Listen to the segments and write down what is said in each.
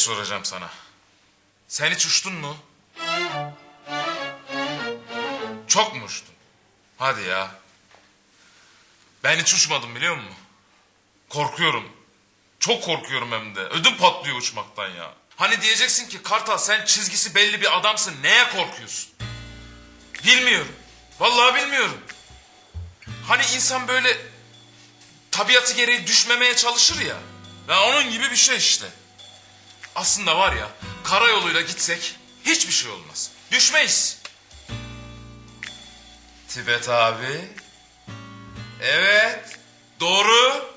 soracağım sana. Sen hiç uçtun mu? Çok mu uçtun? Hadi ya. Ben hiç uçmadım biliyor musun? Korkuyorum. Çok korkuyorum hem de. Ödüm patlıyor uçmaktan ya. Hani diyeceksin ki Kartal sen çizgisi belli bir adamsın. Neye korkuyorsun? Bilmiyorum. Vallahi bilmiyorum. Hani insan böyle tabiatı gereği düşmemeye çalışır ya. Ya onun gibi bir şey işte. Aslında var ya karayoluyla gitsek hiçbir şey olmaz. Düşmeyiz. Tibet abi. Evet. Doğru.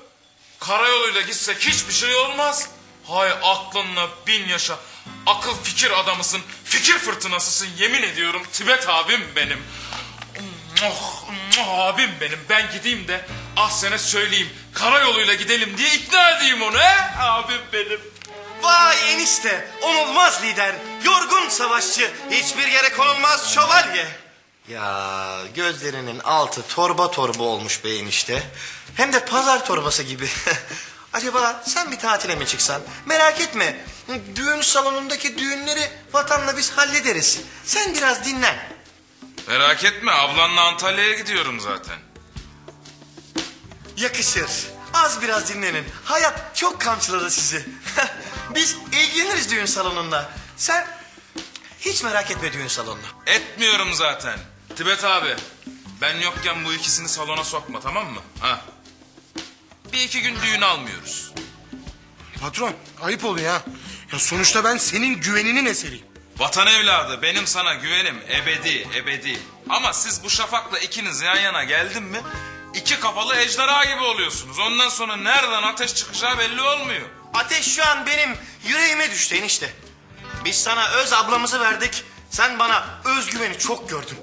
Karayoluyla gitsek hiçbir şey olmaz. Hay aklınla bin yaşa. Akıl fikir adamısın. Fikir fırtınasısın yemin ediyorum. Tibet abim benim. Oh, oh, abim benim. Ben gideyim de ah sana söyleyeyim. Karayoluyla gidelim diye ikna edeyim onu he. Abim benim. Vay enişte, onulmaz lider, yorgun savaşçı, hiçbir yere konulmaz şövalye. Ya gözlerinin altı torba torba olmuş be enişte. Hem de pazar torbası gibi. Acaba sen bir tatile mi çıksan? Merak etme. Düğün salonundaki düğünleri vatanla biz hallederiz. Sen biraz dinlen. Merak etme ablanla Antalya'ya gidiyorum zaten. Yakışır. Az biraz dinlenin. Hayat çok kamçıladı sizi. biz ilgileniriz düğün salonunda. Sen hiç merak etme düğün salonunu. Etmiyorum zaten. Tibet abi ben yokken bu ikisini salona sokma tamam mı? Ha. Bir iki gün düğün almıyoruz. Patron ayıp oluyor ha. Ya sonuçta ben senin güveninin eseriyim. Vatan evladı benim sana güvenim ebedi ebedi. Ama siz bu şafakla ikiniz yan yana geldin mi iki kafalı ejderha gibi oluyorsunuz. Ondan sonra nereden ateş çıkacağı belli olmuyor. Ateş şu an benim yüreğime düştü enişte. Biz sana öz ablamızı verdik. Sen bana özgüveni çok gördün.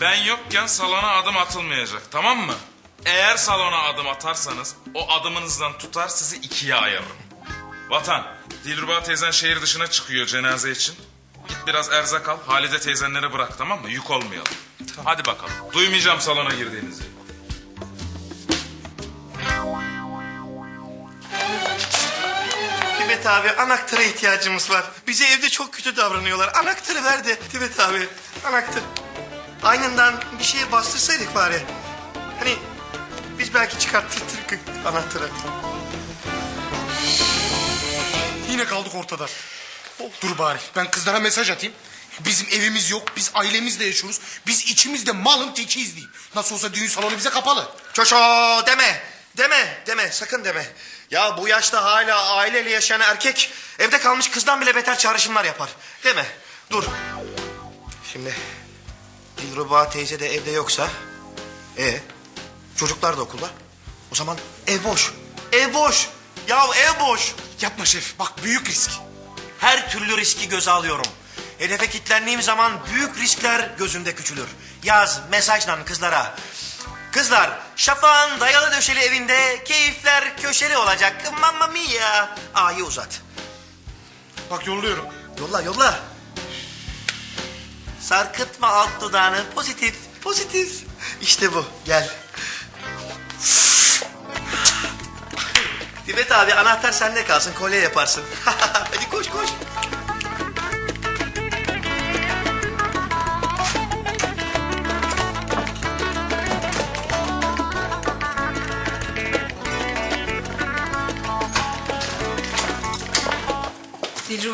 Ben yokken salona adım atılmayacak tamam mı? Eğer salona adım atarsanız o adımınızdan tutar sizi ikiye ayırırım. Vatan, Dilruba teyzen şehir dışına çıkıyor cenaze için. Git biraz erzak al, Halide teyzenlere bırak tamam mı? Yük olmayalım. Hadi bakalım. Duymayacağım salona girdiğinizi. Tibet abi anahtara ihtiyacımız var. Bize evde çok kötü davranıyorlar. Anahtarı ver de Tibet abi anahtar. Aynından bir şeye bastırsaydık bari. Hani biz belki çıkarttırdık anahtarı. Yine kaldık ortada. Dur bari ben kızlara mesaj atayım. Bizim evimiz yok, biz ailemizle yaşıyoruz. Biz içimizde malın tekiyiz diyeyim. Nasıl olsa düğün salonu bize kapalı. Çoşo deme. Deme deme sakın deme. Ya bu yaşta hala aileyle yaşayan erkek evde kalmış kızdan bile beter çağrışımlar yapar. Deme dur. Şimdi Dilruba teyze de evde yoksa. E çocuklar da okulda. O zaman ev boş. Ev boş. Ya ev boş. Yapma şef, bak büyük risk. Her türlü riski göze alıyorum. Hedefe kilitlendiğim zaman büyük riskler gözümde küçülür. Yaz mesajla kızlara. Kızlar, şafağın dayalı döşeli evinde keyifler köşeli olacak. Mamma mia. A'yı uzat. Bak yolluyorum. Yolla, yolla. Sarkıtma alt dudağını. Pozitif, pozitif. İşte bu, gel. Tibet abi anahtar sende kalsın, kolye yaparsın. Hadi koş koş.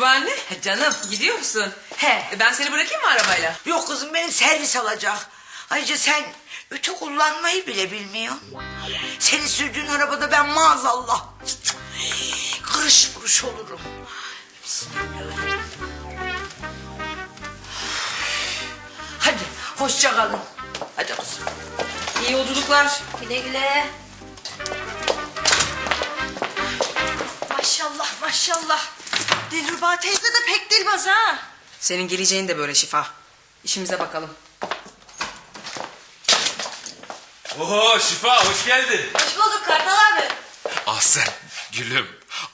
Dilruba anne, canım gidiyor musun? He. E, Ben seni bırakayım mı arabayla? Yok kızım benim servis alacak. Ayrıca sen ütü kullanmayı bile bilmiyorsun. Senin sürdüğün arabada ben maazallah kırış vuruş olurum. Hadi hoşça kalın. Hadi kızım. İyi yolculuklar. Güle güle. Maşallah maşallah. Dilruba teyze de pek dilmaz ha. Senin geleceğin de böyle şifa. İşimize bakalım. Oho Şifa hoş geldin. Hoş bulduk Kartal abi. Ah sen gülüm.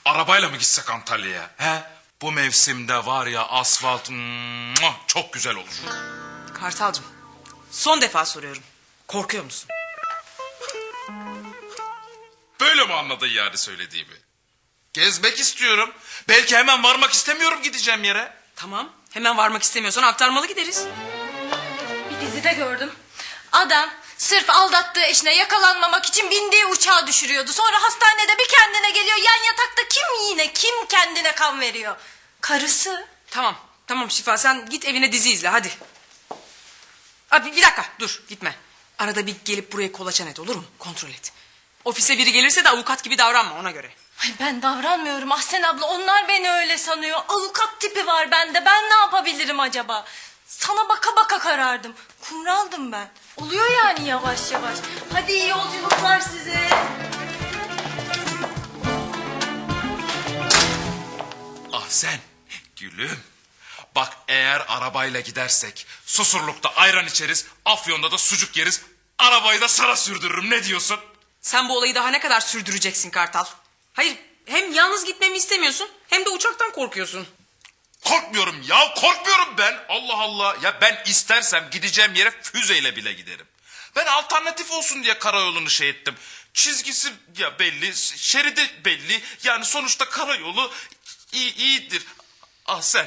Arabayla mı gitsek Antalya'ya? He? Bu mevsimde var ya asfalt muah, çok güzel olur. Kartalcığım, son defa soruyorum. Korkuyor musun? Böyle mi anladın yani söylediğimi? Gezmek istiyorum. Belki hemen varmak istemiyorum gideceğim yere. Tamam. Hemen varmak istemiyorsan aktarmalı gideriz. Bir dizide gördüm. Adam sırf aldattığı eşine yakalanmamak için bindiği uçağı düşürüyordu. Sonra hastanede bir kendine geliyor. Yan yatakta kim yine kim kendine kan veriyor? Karısı. Tamam. Tamam Şifa sen git evine dizi izle hadi. Abi bir dakika dur gitme. Arada bir gelip buraya kolaçan et olur mu? Kontrol et. Ofise biri gelirse de avukat gibi davranma ona göre. Ay ben davranmıyorum Ahsen abla. Onlar beni öyle sanıyor. Avukat tipi var bende. Ben ne yapabilirim acaba? Sana baka baka karardım. Kumraldım ben. Oluyor yani yavaş yavaş. Hadi iyi yolculuklar size. Ah sen gülüm. Bak eğer arabayla gidersek Susurluk'ta ayran içeriz, Afyon'da da sucuk yeriz. Arabayı da sana sürdürürüm ne diyorsun? Sen bu olayı daha ne kadar sürdüreceksin Kartal? Hayır hem yalnız gitmemi istemiyorsun hem de uçaktan korkuyorsun. Korkmuyorum ya korkmuyorum ben. Allah Allah. Ya ben istersem gideceğim yere füzeyle bile giderim. Ben alternatif olsun diye karayolunu şey ettim. Çizgisi ya belli, şeridi belli. Yani sonuçta karayolu iyi, iyidir. Ah sen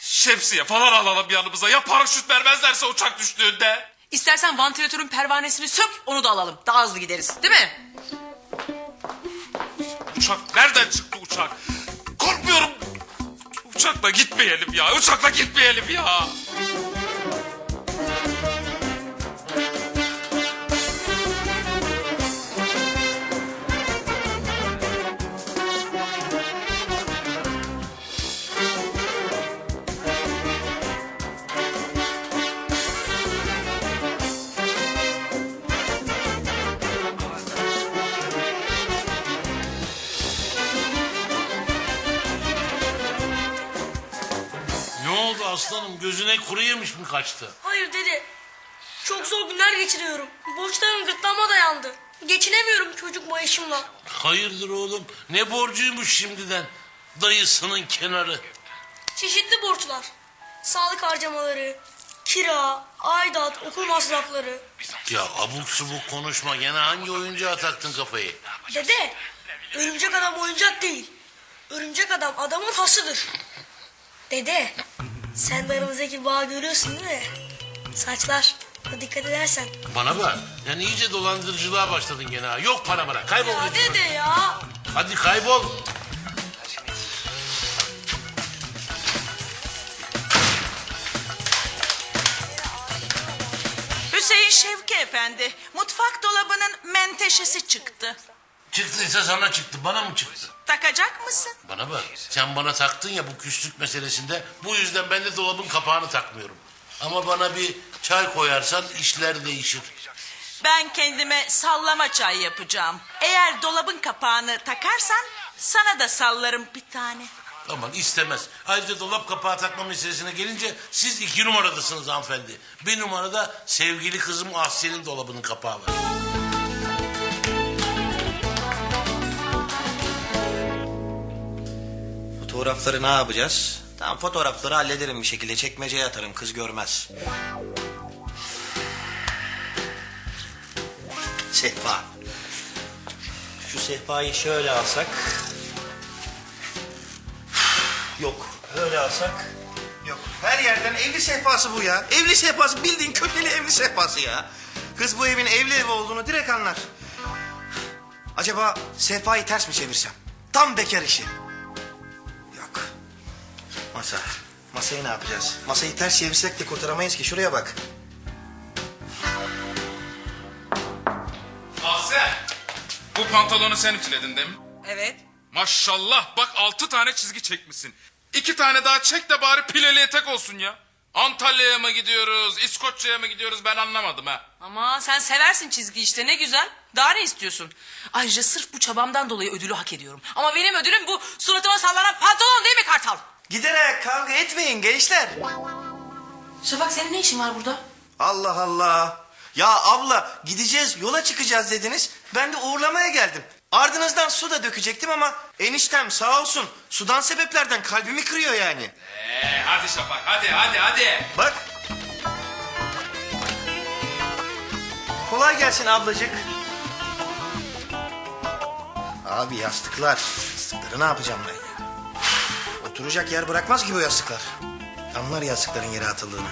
şemsiye falan alalım yanımıza. Ya paraşüt vermezlerse uçak düştüğünde. İstersen vantilatörün pervanesini sök onu da alalım. Daha hızlı gideriz değil mi? Uçak nereden çıktı uçak? Korkmuyorum. Uçakla gitmeyelim ya. Uçakla gitmeyelim ya. Aslanım? Gözüne kuru yemiş mi kaçtı? Hayır dede. Çok zor günler geçiriyorum. Borçlarım gırtlağıma dayandı. Geçinemiyorum çocuk maaşımla. Hayırdır oğlum? Ne borcuymuş şimdiden? Dayısının kenarı. Çeşitli borçlar. Sağlık harcamaları, kira, aidat, okul masrafları. Ya abuk subuk konuşma. Gene hangi oyuncağa taktın kafayı? Dede, örümcek adam oyuncak değil. Örümcek adam adamın hasıdır. Dede, sen de aramızdaki bağı görüyorsun değil mi? Saçlar, dikkat edersen. Bana bak. Yani iyice dolandırıcılığa başladın gene ha. Yok para bana. Kaybol. Ya git. dede ya. Hadi kaybol. Hüseyin Şevki Efendi, mutfak dolabının menteşesi çıktı. Çıktıysa sana çıktı. Bana mı çıktı? Takacak mısın? Bana bak. Sen bana taktın ya bu küslük meselesinde. Bu yüzden ben de dolabın kapağını takmıyorum. Ama bana bir çay koyarsan işler değişir. Ben kendime sallama çay yapacağım. Eğer dolabın kapağını takarsan sana da sallarım bir tane. Aman istemez. Ayrıca dolap kapağı takma meselesine gelince siz iki numaradasınız hanımefendi. Bir numarada sevgili kızım Asya'nın dolabının kapağı var. Fotoğrafları ne yapacağız? Tamam fotoğrafları hallederim bir şekilde. Çekmeceye atarım kız görmez. Sehpa. Şu sehpayı şöyle alsak. Yok. Öyle alsak. Yok. Her yerden evli sehpası bu ya. Evli sehpası bildiğin köşeli evli sehpası ya. Kız bu evin evli ev olduğunu direkt anlar. Acaba sehpayı ters mi çevirsem? Tam bekar işi. Masa. Masayı ne yapacağız? Masayı ters çevirsek de kurtaramayız ki. Şuraya bak. Sen. Bu pantolonu sen ütüledin değil mi? Evet. Maşallah bak altı tane çizgi çekmişsin. İki tane daha çek de bari pileli etek olsun ya. Antalya'ya mı gidiyoruz, İskoçya'ya mı gidiyoruz ben anlamadım ha. Ama sen seversin çizgi işte ne güzel. Daha ne istiyorsun? Ayrıca sırf bu çabamdan dolayı ödülü hak ediyorum. Ama benim ödülüm bu suratıma sallanan pantolon değil mi Kartal? Giderek kavga etmeyin gençler. Şafak senin ne işin var burada? Allah Allah. Ya abla gideceğiz yola çıkacağız dediniz. Ben de uğurlamaya geldim. Ardınızdan su da dökecektim ama eniştem sağ olsun sudan sebeplerden kalbimi kırıyor yani. Ee, hadi Şafak hadi hadi hadi. Bak. Kolay gelsin ablacık. Abi yastıklar, Yastıkları ne yapacağım ben ya? Oturacak yer bırakmaz ki bu yastıklar. Anlar yastıkların yere atıldığını.